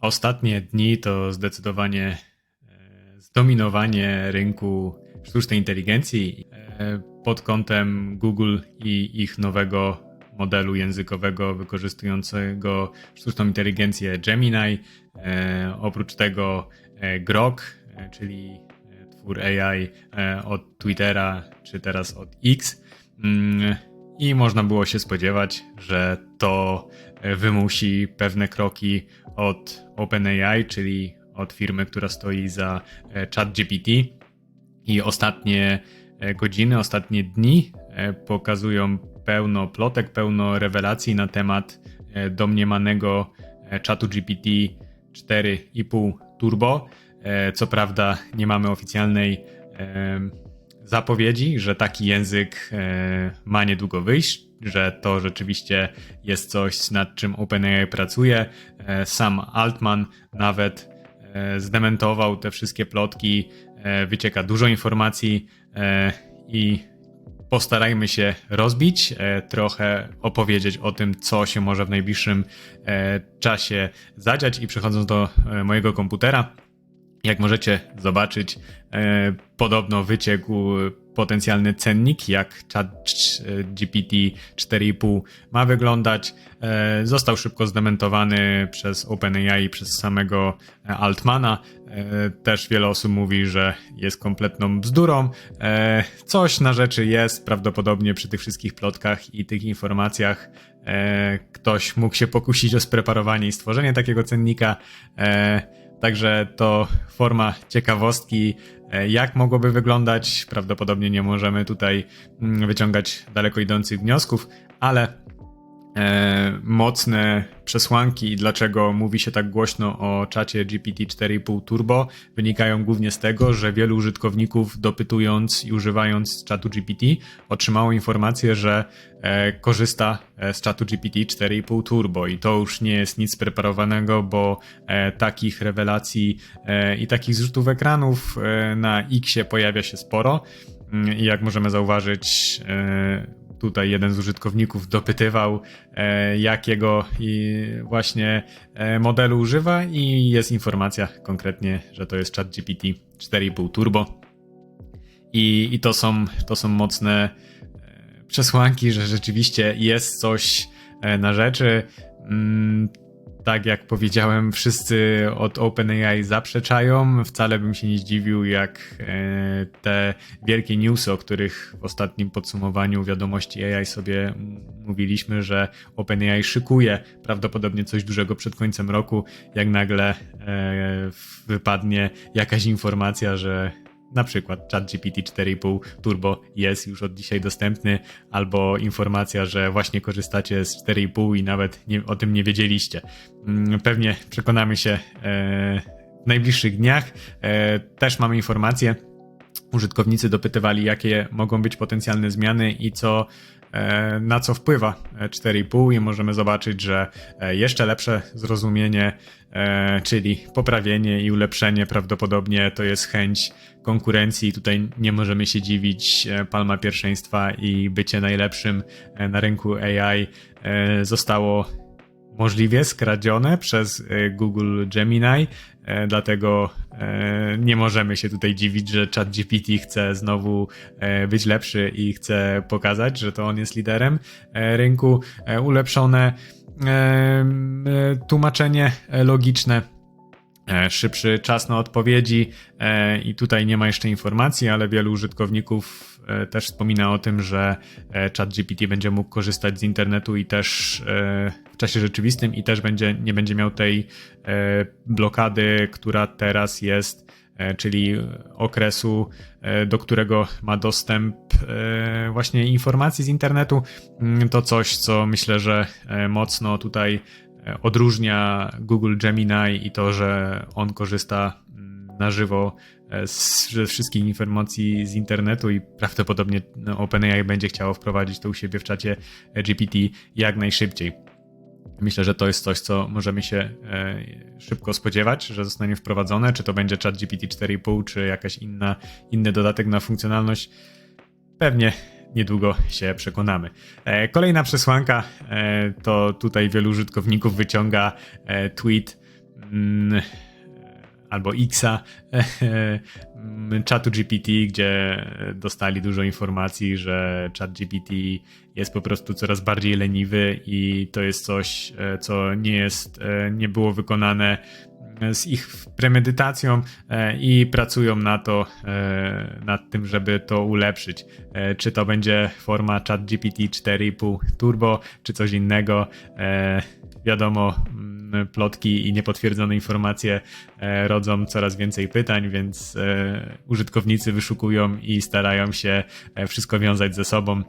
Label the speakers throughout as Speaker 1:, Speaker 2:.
Speaker 1: Ostatnie dni to zdecydowanie e, zdominowanie rynku sztucznej inteligencji e, pod kątem Google i ich nowego modelu językowego wykorzystującego sztuczną inteligencję Gemini. E, oprócz tego Grok, czyli twór AI od Twittera czy teraz od X. I można było się spodziewać, że to wymusi pewne kroki od OpenAI, czyli od firmy, która stoi za e, ChatGPT. I ostatnie e, godziny, ostatnie dni e, pokazują pełno plotek, pełno rewelacji na temat domniemanego czatu GPT 4,5 Turbo. Co prawda nie mamy oficjalnej zapowiedzi, że taki język ma niedługo wyjść, że to rzeczywiście jest coś, nad czym OpenAI pracuje. E, sam Altman nawet e, zdementował te wszystkie plotki, e, wycieka dużo informacji i postarajmy się rozbić, trochę opowiedzieć o tym, co się może w najbliższym czasie zadziać i przechodząc do mojego komputera, jak możecie zobaczyć, podobno wyciekł potencjalny cennik, jak chat GPT 4,5 ma wyglądać. E, został szybko zdementowany przez OpenAI i przez samego e, Altmana. E, też wiele osób mówi, że jest kompletną bzdurą. Coś na rzeczy jest, prawdopodobnie przy tych wszystkich plotkach i tych informacjach ktoś mógł się pokusić o spreparowanie i stworzenie takiego cennika. Także to forma ciekawostki, e, jak mogłoby wyglądać. Prawdopodobnie nie możemy tutaj mm, wyciągać daleko idących wniosków, ale mocne przesłanki, dlaczego mówi się tak głośno o czacie GPT 4.5 Turbo, wynikają głównie z tego, że wielu użytkowników dopytując i używając czatu GPT otrzymało informację, że e, korzysta e, z czatu GPT 4.5 Turbo i to już nie jest nic preparowanego, bo e, takich rewelacji e, i takich zrzutów ekranów e, na Xie pojawia się sporo. Mm, I jak możemy zauważyć, e, tutaj jeden z użytkowników dopytywał, e, jakiego właśnie e, modelu używa i jest informacja konkretnie, że to jest ChatGPT 4,5 Turbo. I, i to, są, to są mocne e, przesłanki, że rzeczywiście jest coś na rzeczy. Tak jak powiedziałem, wszyscy od OpenAI zaprzeczają. Wcale bym się nie zdziwił, jak e, te wielkie newsy, o których w ostatnim podsumowaniu wiadomości AI sobie mówiliśmy, że OpenAI szykuje prawdopodobnie coś dużego przed końcem roku, jak nagle e, wypadnie jakaś informacja, że na przykład ChatGPT 4.5 Turbo jest już od dzisiaj dostępny, albo informacja, że właśnie korzystacie z 4.5 i nawet nie, o tym nie wiedzieliście. Mm, pewnie przekonamy się e, w najbliższych dniach. E, też mamy informacje. Użytkownicy dopytywali, jakie mogą być potencjalne zmiany i co E, na co wpływa 4,5 i możemy zobaczyć, że e, jeszcze lepsze zrozumienie, e, czyli poprawienie i ulepszenie prawdopodobnie to jest chęć konkurencji. Tutaj nie możemy się dziwić, palma pierwszeństwa i bycie najlepszym na rynku AI zostało możliwie skradzione przez Google Gemini, dlatego nie możemy się tutaj dziwić, że ChatGPT chce znowu być lepszy i chce pokazać, że to on jest liderem rynku. Ulepszone tłumaczenie logiczne szybszy czas na odpowiedzi i tutaj nie ma jeszcze informacji, ale wielu użytkowników E, też wspomina o tym, że e, ChatGPT będzie mógł korzystać z internetu i też e, w czasie rzeczywistym i też będzie, nie będzie miał tej blokady, która teraz jest, czyli okresu, do którego ma dostęp właśnie informacji z internetu. Mm, to coś, co myślę, że mocno tutaj odróżnia Google Gemini i to, że on korzysta mm, na żywo E, ze wszystkich informacji z internetu i prawdopodobnie no, OpenAI będzie chciało wprowadzić to u siebie w czacie GPT jak najszybciej. Myślę, że to jest coś, co możemy się e, szybko spodziewać, że zostanie wprowadzone, czy to będzie chat GPT 4,5, czy jakaś inna, inny dodatek na funkcjonalność. Pewnie niedługo się przekonamy. E, kolejna przesłanka to tutaj wielu użytkowników wyciąga tweet mm, albo Xa czatu GPT, gdzie dostali dużo informacji, że chat GPT jest po prostu coraz bardziej leniwy i to jest coś, co nie jest, nie było wykonane z ich premedytacją i pracują na to, nad tym, żeby to ulepszyć. Czy to będzie forma ChatGPT 4.5 Turbo, czy coś innego. Wiadomo, plotki i niepotwierdzone informacje rodzą coraz więcej pytań, więc użytkownicy wyszukują i starają się wszystko wiązać ze sobą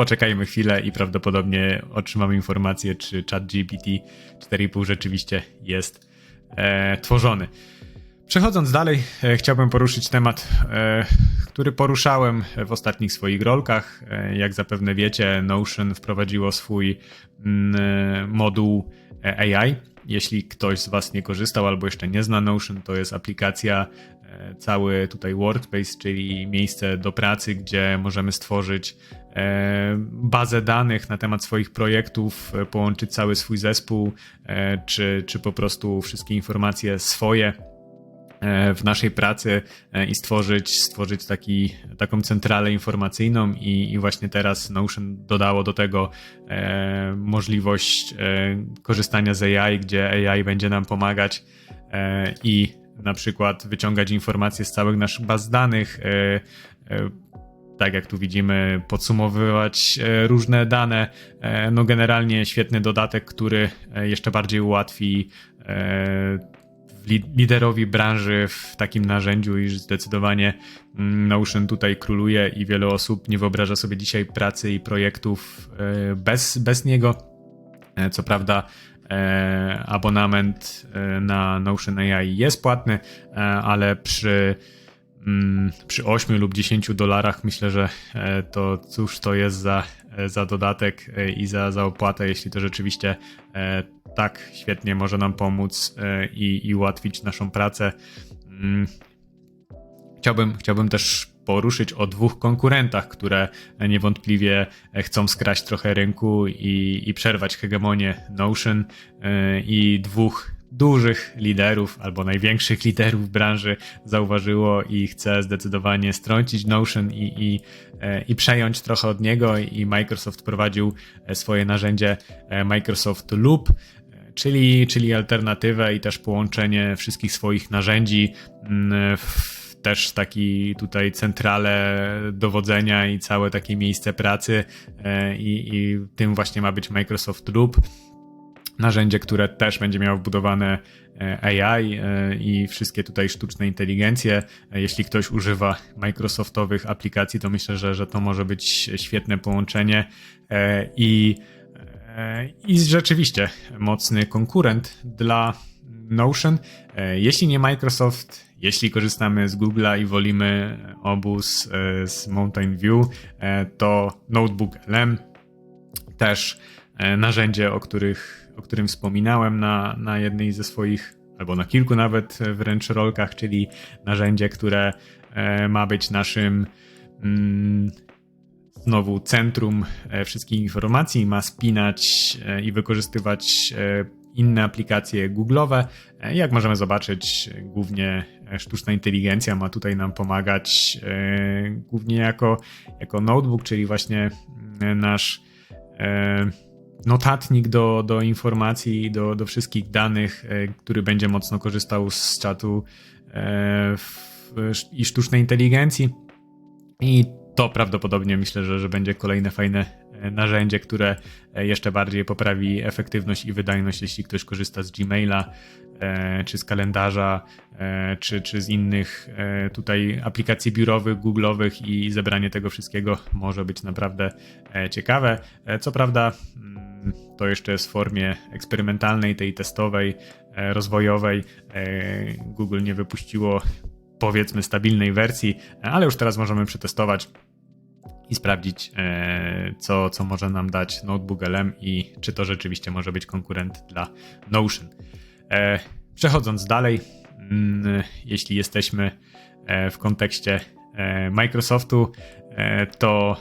Speaker 1: poczekajmy chwilę i prawdopodobnie otrzymamy informację, czy chat GPT 4.5 rzeczywiście jest e, tworzony. Przechodząc dalej, e, chciałbym poruszyć temat, e, który poruszałem w ostatnich swoich rolkach. E, jak zapewne wiecie, Notion wprowadziło swój mm, moduł AI. Jeśli ktoś z Was nie korzystał albo jeszcze nie zna Notion, to jest aplikacja cały tutaj workspace, czyli miejsce do pracy, gdzie możemy stworzyć bazę danych na temat swoich projektów, połączyć cały swój zespół, czy, czy po prostu wszystkie informacje swoje w naszej pracy i stworzyć, stworzyć taki, taką centralę informacyjną i, i właśnie teraz Notion dodało do tego e, możliwość e, korzystania z AI, gdzie AI będzie nam pomagać e, i na przykład wyciągać informacje z całych naszych baz danych, tak jak tu widzimy, podsumowywać e, różne dane. E, no generalnie świetny dodatek, który e, jeszcze bardziej ułatwi liderowi branży w takim narzędziu, iż zdecydowanie mm, Notion tutaj króluje i wiele osób nie wyobraża sobie dzisiaj pracy i projektów bez, bez niego. Co prawda, abonament na Notion AI jest płatny, ale przy Mm, przy 8 lub 10 dolarach myślę, że e, to cóż to jest za, e, za dodatek e, i za, za opłatę, jeśli to rzeczywiście tak świetnie może nam pomóc i, i ułatwić naszą pracę. Mm, chciałbym, chciałbym też poruszyć o dwóch konkurentach, które niewątpliwie chcą skraść trochę rynku i, i przerwać hegemonię Notion i dwóch dużych liderów albo największych liderów branży zauważyło i chce zdecydowanie strącić Notion i, i, e, i przejąć trochę od niego i Microsoft prowadził e, swoje narzędzie e, Microsoft Loop, czyli, czyli alternatywę i też połączenie wszystkich swoich narzędzi mm, w też taki tutaj centrale dowodzenia i całe takie miejsce pracy i, i tym właśnie ma być Microsoft Loop narzędzie, które też będzie miało wbudowane e, AI e, i wszystkie tutaj sztuczne inteligencje. E, jeśli ktoś używa Microsoftowych aplikacji, to myślę, że, że to może być świetne połączenie i, i rzeczywiście mocny konkurent dla Notion. Jeśli nie Microsoft, jeśli korzystamy z Google'a i wolimy obóz z Mountain View, to Notebook LM też narzędzie, o których o którym wspominałem na, na jednej ze swoich, albo na kilku nawet wręcz rolkach, czyli narzędzie, które e, ma być naszym mm, znowu centrum e, wszystkich informacji, ma spinać e, i wykorzystywać inne aplikacje Google'owe. Jak możemy zobaczyć, głównie sztuczna inteligencja ma tutaj nam pomagać głównie jako, jako notebook, czyli właśnie nasz notatnik do, do informacji, do, do wszystkich danych, e, który będzie mocno korzystał z czatu e, i sztucznej inteligencji. I to prawdopodobnie myślę, że, że będzie kolejne fajne e, narzędzie, które jeszcze bardziej poprawi efektywność i wydajność, jeśli ktoś korzysta z Gmaila, czy z kalendarza, czy, czy z innych tutaj aplikacji biurowych, googlowych i zebranie tego wszystkiego może być naprawdę ciekawe. Co prawda, to jeszcze jest w formie eksperymentalnej, tej testowej, e, rozwojowej. E, Google nie wypuściło powiedzmy stabilnej wersji, ale już teraz możemy przetestować i sprawdzić, e, co, co może nam dać Notebook LM i czy to rzeczywiście może być konkurent dla Notion. Przechodząc dalej, mm, jeśli jesteśmy w kontekście Microsoftu, to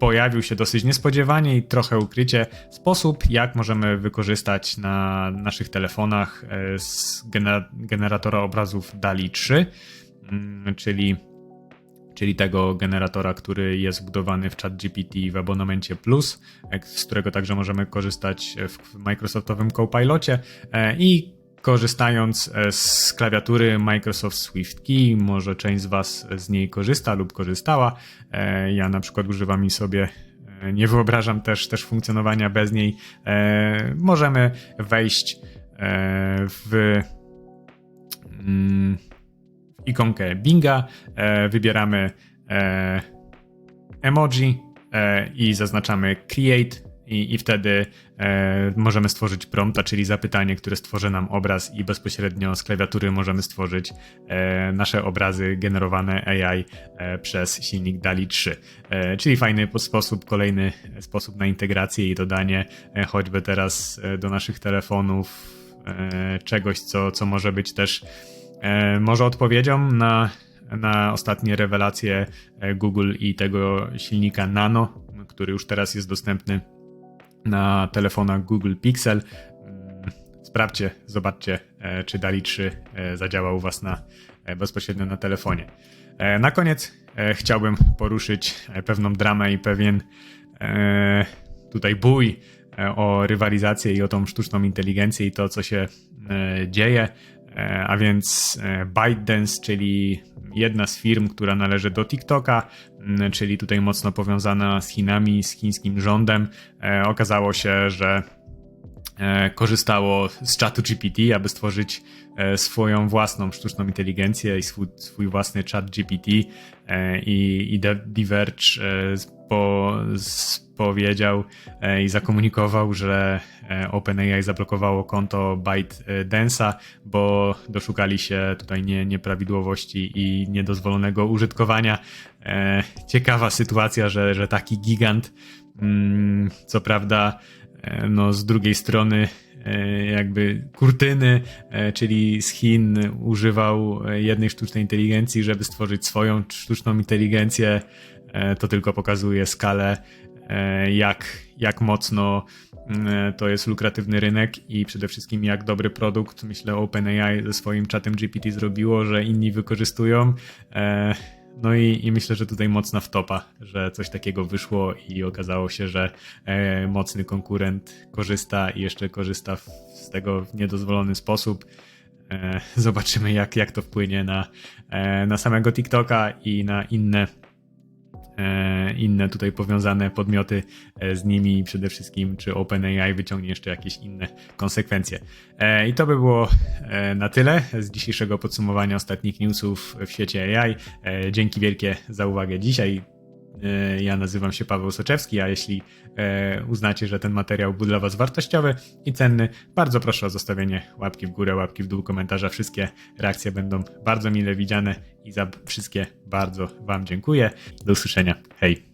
Speaker 1: pojawił się dosyć niespodziewanie i trochę ukrycie sposób, jak możemy wykorzystać na naszych telefonach e, z gener- generatora obrazów DALI 3, mm, czyli, czyli tego generatora, który jest wbudowany w ChatGPT w abonamencie Plus, e, z którego także możemy korzystać w Microsoftowym Copilocie e, i korzystając e, z klawiatury Microsoft Swift Key, może część z Was z niej korzysta lub korzystała. E, Ja na przykład używam i sobie e, nie wyobrażam też, też funkcjonowania bez niej. Możemy wejść w mm, w ikonkę Binga, wybieramy emoji i zaznaczamy create i, i wtedy e, możemy stworzyć prompta, czyli zapytanie, które stworzy nam obraz i bezpośrednio z klawiatury możemy stworzyć e, nasze obrazy generowane AI e, przez silnik DALI 3. E, czyli fajny po- sposób, kolejny sposób na integrację i dodanie e, choćby teraz e, do naszych telefonów czegoś, co, co może być też może odpowiedzią na, na ostatnie rewelacje Google i tego silnika Nano, który już teraz jest dostępny na telefonach Google Pixel. Mm, Sprawdźcie, zobaczcie, e, czy DALI 3 e, zadziała u Was na, e, bezpośrednio na telefonie. Na koniec chciałbym poruszyć pewną dramę i pewien tutaj bój o rywalizację i o tą sztuczną inteligencję i to, co się dzieje. E, A więc e, ByteDance, czyli jedna z firm, która należy do TikToka, czyli tutaj mocno powiązana z Chinami, z chińskim rządem, e, okazało się, że korzystało z czatu GPT, aby stworzyć swoją własną sztuczną inteligencję i swój, swój własny czat GPT i, i Diverge po, powiedział i zakomunikował, że e, OpenAI zablokowało konto ByteDance'a, bo doszukali się tutaj nie, nieprawidłowości i niedozwolonego użytkowania. E, Ciekawa sytuacja, że, że taki gigant, mm, co prawda, e, no z drugiej strony e, jakby kurtyny, e, czyli z Chin używał e, jednej sztucznej inteligencji, żeby stworzyć swoją sztuczną inteligencję. E, To tylko pokazuje skalę, e, jak, jak mocno mm, to jest lukratywny rynek i przede wszystkim jak dobry produkt, myślę, OpenAI ze swoim czatem GPT zrobiło, że inni wykorzystują. E, No i, i myślę, że tutaj mocna wtopa, że coś takiego wyszło i okazało się, że e, mocny konkurent korzysta i jeszcze korzysta z tego w niedozwolony sposób. E, zobaczymy, jak, jak to wpłynie na, e, na samego TikToka i na inne e, inne tutaj powiązane podmioty e, z nimi przede wszystkim, czy OpenAI wyciągnie jeszcze jakieś inne konsekwencje. E, I to by było e, na tyle z dzisiejszego podsumowania ostatnich newsów w świecie AI. E, Dzięki wielkie za uwagę dzisiaj. E, Ja nazywam się Paweł Soczewski, a jeśli e, uznacie, że ten materiał był dla Was wartościowy i cenny, bardzo proszę o zostawienie łapki w górę, łapki w dół, komentarza. Wszystkie reakcje będą bardzo mile widziane i za wszystkie bardzo Wam dziękuję. Do usłyszenia. Hej!